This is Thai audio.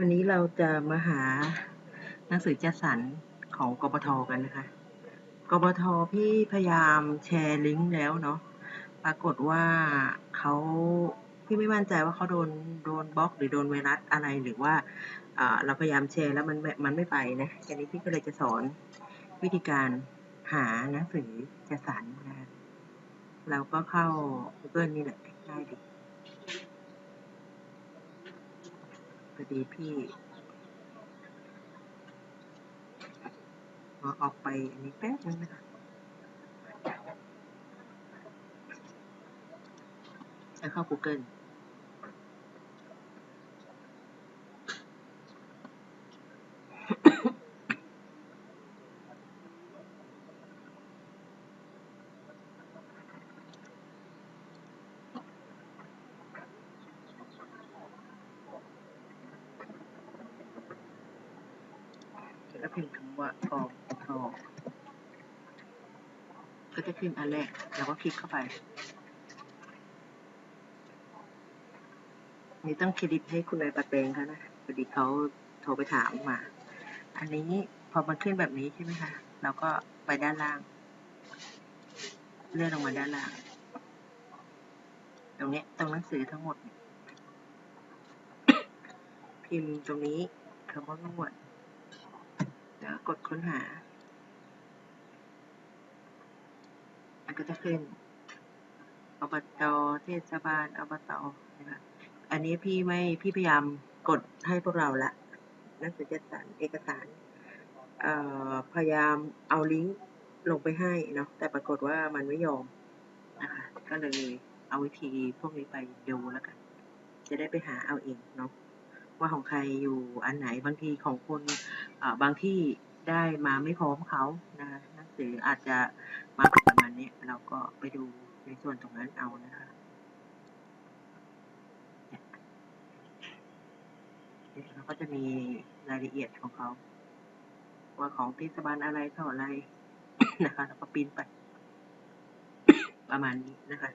วันนี้เราจะมาหาหนังสือจัดสรรของกบทกันนะคะ กบทพี่พยายามแชร์ลิงก์แล้วเนาะ ปรากฏว่าเขาพี่ไม่มั่นใจว่าเขาโดนโดนบล็อกหรือโดนไวรัสอะไรหรือว่าเราพยายามแชร์แล้วมันมันไม่ไปนะทีนี้พี่ก็เลยจะสอนวิธีการหาหนังสือจัดสรรนะคะเราก็เข้า Google นี่แหละง่ายดี พอดีพี่ขอออกไปอันนี้แป๊บนึงนะคะจะเข้า Google แล้วพิมพ์คำว่ากองทอก็จะขึ้นอันแรกเราก็คลิกเข้าไป นี่ต้องเครดิตให้คุณนายปะเตงเขานะพอดีเขาโทรไปถามมา อันนี้พอมันขึ้นแบบนี้ใช่ไหมคะ เราก็ไปด้านล่าง เลื่อนลงมาด้านล่าง ตรงนี้ตรงหนังสือทั้งหมด พิมพ์ตรงนี้คำว่านวดแล้ว กดค้นหา มันก็จะขึ้น อบต เทศบาล อบตนะคะอันนี้พี่ไม่ พี่พยายามกดให้พวกเราละนังสือจัดสรรเอกสาร พยายามเอาลิงก์ลงไปให้เนาะ แต่ปรากฏว่ามันไม่ยอมนะคะ ก็เลยเอาวิธีพวกนี้ไปดูแล้วกัน จะได้ไปหาเอาเองเนาะว่าของใครอยู่อันไหนบางทีของคนบางที่ ได้มาไม่พร้อมเขานะคะหนังสืออาจจะมาประมาณนี้เราก็ไปดูในส่วนตรงนั้นเอานะคะเนี่ยเราก็จะมีรายละเอียดของเขา ว่าของเทศบาลอะไรเท่าไรนะคะ แล้วก็ปริ้นไป ประมาณนี้นะคะ